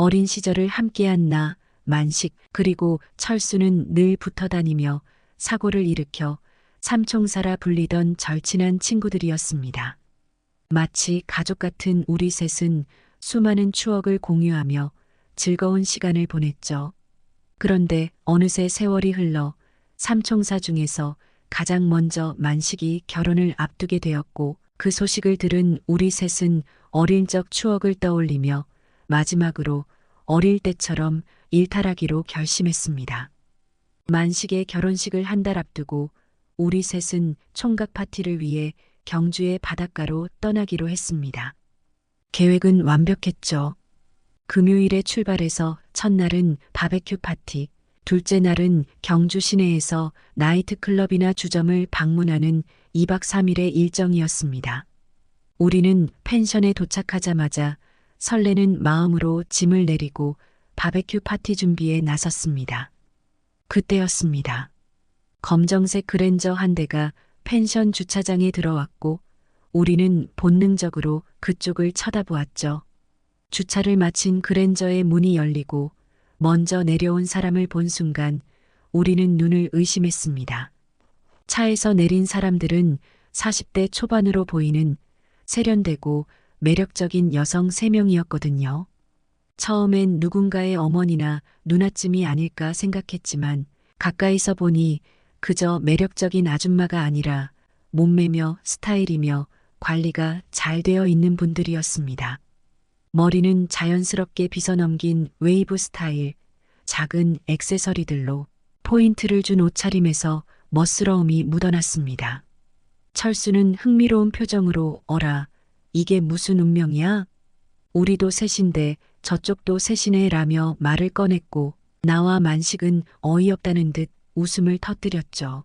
어린 시절을 함께한 나, 만식, 그리고 철수는 늘 붙어 다니며 사고를 일으켜 삼총사라 불리던 절친한 친구들이었습니다. 마치 가족 같은 우리 셋은 수많은 추억을 공유하며 즐거운 시간을 보냈죠. 그런데 어느새 세월이 흘러 삼총사 중에서 가장 먼저 만식이 결혼을 앞두게 되었고 그 소식을 들은 우리 셋은 어릴 적 추억을 떠올리며 마지막으로 어릴 때처럼 일탈하기로 결심했습니다. 만식의 결혼식을 한 달 앞두고 우리 셋은 총각 파티를 위해 경주의 바닷가로 떠나기로 했습니다. 계획은 완벽했죠. 금요일에 출발해서 첫날은 바베큐 파티, 둘째 날은 경주 시내에서 나이트클럽이나 주점을 방문하는 2박 3일의 일정이었습니다. 우리는 펜션에 도착하자마자 설레는 마음으로 짐을 내리고 바베큐 파티 준비에 나섰습니다. 그때였습니다. 검정색 그랜저 한 대가 펜션 주차장에 들어왔고 우리는 본능적으로 그쪽을 쳐다보았죠. 주차를 마친 그랜저의 문이 열리고 먼저 내려온 사람을 본 순간 우리는 눈을 의심했습니다. 차에서 내린 사람들은 40대 초반으로 보이는 세련되고 매력적인 여성 3명이었거든요. 처음엔 누군가의 어머니나 누나쯤이 아닐까 생각했지만 가까이서 보니 그저 매력적인 아줌마가 아니라 몸매며 스타일이며 관리가 잘 되어 있는 분들이었습니다. 머리는 자연스럽게 빗어넘긴 웨이브 스타일, 작은 액세서리들로 포인트를 준 옷차림에서 멋스러움이 묻어났습니다. 철수는 흥미로운 표정으로 어라, 이게 무슨 운명이야? 우리도 셋인데 저쪽도 셋이네 라며 말을 꺼냈고 나와 만식은 어이없다는 듯 웃음을 터뜨렸죠.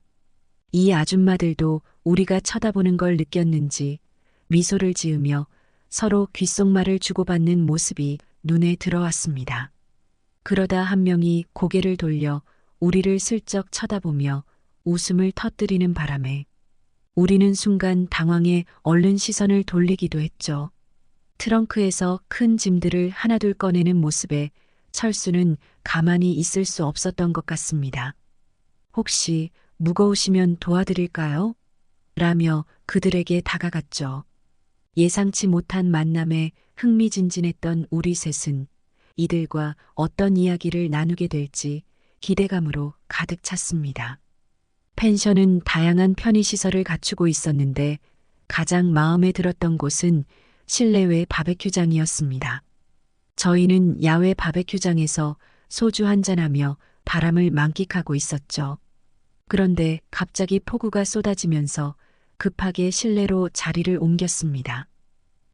이 아줌마들도 우리가 쳐다보는 걸 느꼈는지 미소를 지으며 서로 귓속말을 주고받는 모습이 눈에 들어왔습니다. 그러다 한 명이 고개를 돌려 우리를 슬쩍 쳐다보며 웃음을 터뜨리는 바람에 우리는 순간 당황해 얼른 시선을 돌리기도 했죠. 트렁크에서 큰 짐들을 하나둘 꺼내는 모습에 철수는 가만히 있을 수 없었던 것 같습니다. 혹시 무거우시면 도와드릴까요? 라며 그들에게 다가갔죠. 예상치 못한 만남에 흥미진진했던 우리 셋은 이들과 어떤 이야기를 나누게 될지 기대감으로 가득 찼습니다. 펜션은 다양한 편의시설을 갖추고 있었는데 가장 마음에 들었던 곳은 실내외 바베큐장이었습니다. 저희는 야외 바베큐장에서 소주 한잔하며 바람을 만끽하고 있었죠. 그런데 갑자기 폭우가 쏟아지면서 급하게 실내로 자리를 옮겼습니다.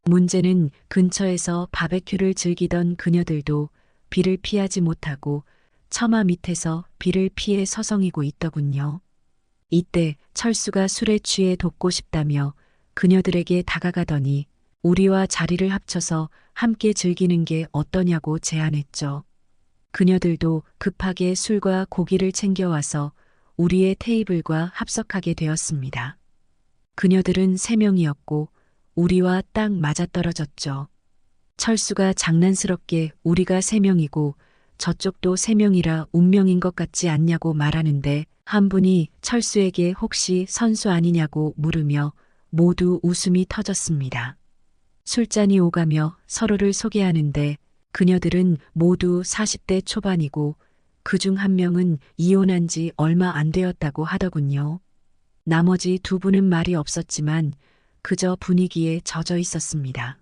문제는 근처에서 바베큐를 즐기던 그녀들도 비를 피하지 못하고 처마 밑에서 비를 피해 서성이고 있더군요. 이때 철수가 술에 취해 돕고 싶다며 그녀들에게 다가가더니 우리와 자리를 합쳐서 함께 즐기는 게 어떠냐고 제안했죠. 그녀들도 급하게 술과 고기를 챙겨와서 우리의 테이블과 합석하게 되었습니다. 그녀들은 세 명이었고 우리와 딱 맞아떨어졌죠. 철수가 장난스럽게 우리가 세 명이고 저쪽도 세 명이라 운명인 것 같지 않냐고 말하는데 한 분이 철수에게 혹시 선수 아니냐고 물으며 모두 웃음이 터졌습니다. 술잔이 오가며 서로를 소개하는데 그녀들은 모두 40대 초반이고 그 중 한 명은 이혼한 지 얼마 안 되었다고 하더군요. 나머지 두 분은 말이 없었지만 그저 분위기에 젖어 있었습니다.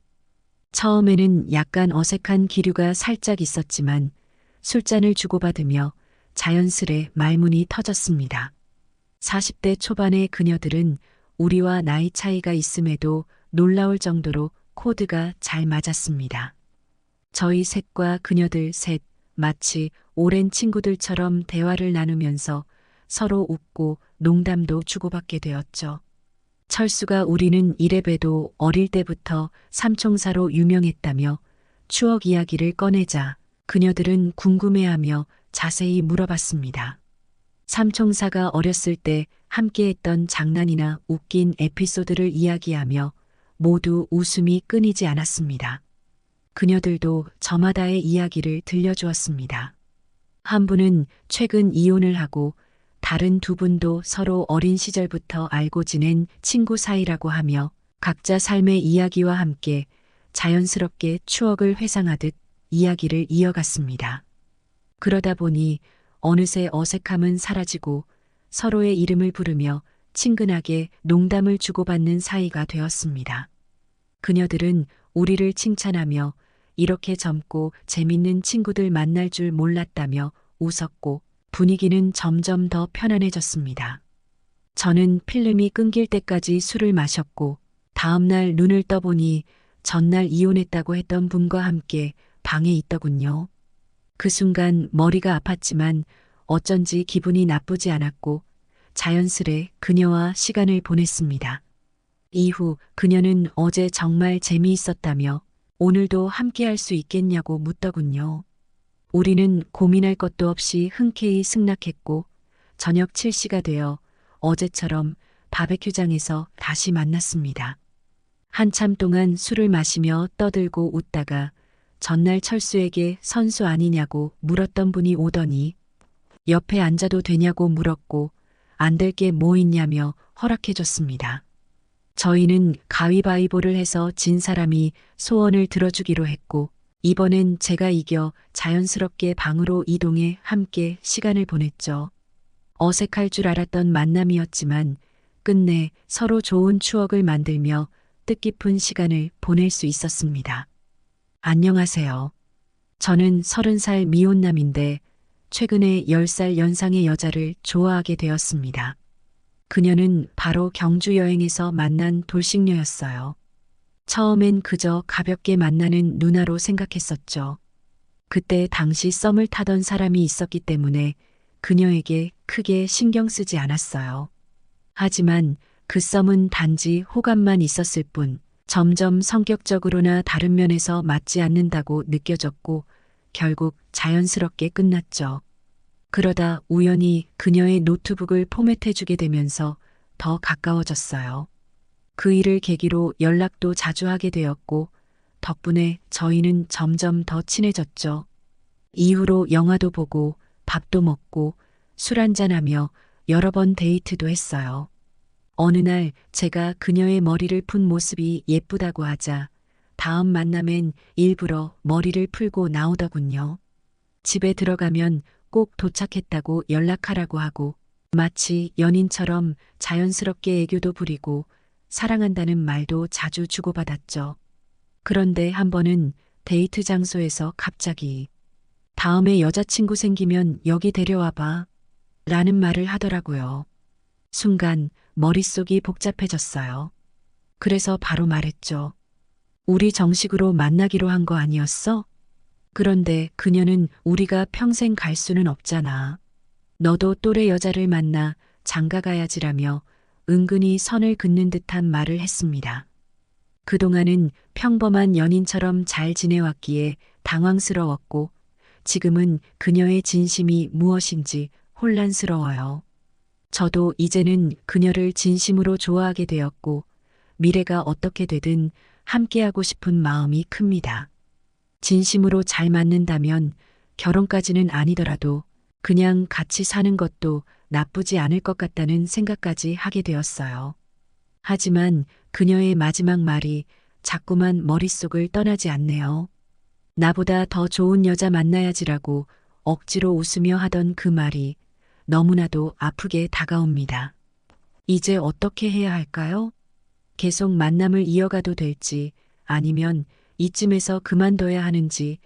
처음에는 약간 어색한 기류가 살짝 있었지만 술잔을 주고받으며 자연스레 말문이 터졌습니다. 40대 초반의 그녀들은 우리와 나이 차이가 있음에도 놀라울 정도로 코드가 잘 맞았습니다. 저희 셋과 그녀들 셋 마치 오랜 친구들처럼 대화를 나누면서 서로 웃고 농담도 주고받게 되었죠. 철수가 우리는 이래봬도 어릴 때부터 삼총사로 유명했다며 추억 이야기를 꺼내자 그녀들은 궁금해하며 자세히 물어봤습니다. 삼총사가 어렸을 때 함께했던 장난이나 웃긴 에피소드를 이야기하며 모두 웃음이 끊이지 않았습니다. 그녀들도 저마다의 이야기를 들려주었습니다. 한 분은 최근 이혼을 하고 다른 두 분도 서로 어린 시절부터 알고 지낸 친구 사이라고 하며 각자 삶의 이야기와 함께 자연스럽게 추억을 회상하듯 이야기를 이어갔습니다. 그러다 보니 어느새 어색함은 사라지고 서로의 이름을 부르며 친근하게 농담을 주고받는 사이가 되었습니다. 그녀들은 우리를 칭찬하며 이렇게 젊고 재밌는 친구들 만날 줄 몰랐다며 웃었고 분위기는 점점 더 편안해졌습니다. 저는 필름이 끊길 때까지 술을 마셨고 다음날 눈을 떠보니 전날 이혼했다고 했던 분과 함께 방에 있더군요. 그 순간 머리가 아팠지만 어쩐지 기분이 나쁘지 않았고 자연스레 그녀와 시간을 보냈습니다. 이후 그녀는 어제 정말 재미있었다며 오늘도 함께 할 수 있겠냐고 묻더군요. 우리는 고민할 것도 없이 흔쾌히 승낙했고 저녁 7시가 되어 어제처럼 바베큐장에서 다시 만났습니다. 한참 동안 술을 마시며 떠들고 웃다가 전날 철수에게 선수 아니냐고 물었던 분이 오더니 옆에 앉아도 되냐고 물었고 안 될 게 뭐 있냐며 허락해줬습니다. 저희는 가위바위보를 해서 진 사람이 소원을 들어주기로 했고 이번엔 제가 이겨 자연스럽게 방으로 이동해 함께 시간을 보냈죠. 어색할 줄 알았던 만남이었지만 끝내 서로 좋은 추억을 만들며 뜻깊은 시간을 보낼 수 있었습니다. 안녕하세요. 저는 30살 미혼남인데 최근에 10살 연상의 여자를 좋아하게 되었습니다. 그녀는 바로 경주 여행에서 만난 돌싱녀였어요. 처음엔 그저 가볍게 만나는 누나로 생각했었죠. 그때 당시 썸을 타던 사람이 있었기 때문에 그녀에게 크게 신경 쓰지 않았어요. 하지만 그 썸은 단지 호감만 있었을 뿐 점점 성격적으로나 다른 면에서 맞지 않는다고 느껴졌고 결국 자연스럽게 끝났죠. 그러다 우연히 그녀의 노트북을 포맷해주게 되면서 더 가까워졌어요. 그 일을 계기로 연락도 자주 하게 되었고 덕분에 저희는 점점 더 친해졌죠. 이후로 영화도 보고 밥도 먹고 술 한잔하며 여러 번 데이트도 했어요. 어느 날 제가 그녀의 머리를 푼 모습이 예쁘다고 하자 다음 만남엔 일부러 머리를 풀고 나오더군요. 집에 들어가면 꼭 도착했다고 연락하라고 하고 마치 연인처럼 자연스럽게 애교도 부리고 사랑한다는 말도 자주 주고받았죠. 그런데 한 번은 데이트 장소에서 갑자기 다음에 여자친구 생기면 여기 데려와봐 라는 말을 하더라고요. 순간 머릿속이 복잡해졌어요. 그래서 바로 말했죠. 우리 정식으로 만나기로 한 거 아니었어? 그런데 그녀는 우리가 평생 갈 수는 없잖아. 너도 또래 여자를 만나 장가 가야지라며 은근히 선을 긋는 듯한 말을 했습니다. 그동안은 평범한 연인처럼 잘 지내왔기에 당황스러웠고 지금은 그녀의 진심이 무엇인지 혼란스러워요. 저도 이제는 그녀를 진심으로 좋아하게 되었고 미래가 어떻게 되든 함께하고 싶은 마음이 큽니다. 진심으로 잘 맞는다면 결혼까지는 아니더라도 그냥 같이 사는 것도 나쁘지 않을 것 같다는 생각까지 하게 되었어요. 하지만 그녀의 마지막 말이 자꾸만 머릿속을 떠나지 않네요. 나보다 더 좋은 여자 만나야지라고 억지로 웃으며 하던 그 말이 너무나도 아프게 다가옵니다. 이제 어떻게 해야 할까요? 계속 만남을 이어가도 될지 아니면 이쯤에서 그만둬야 하는지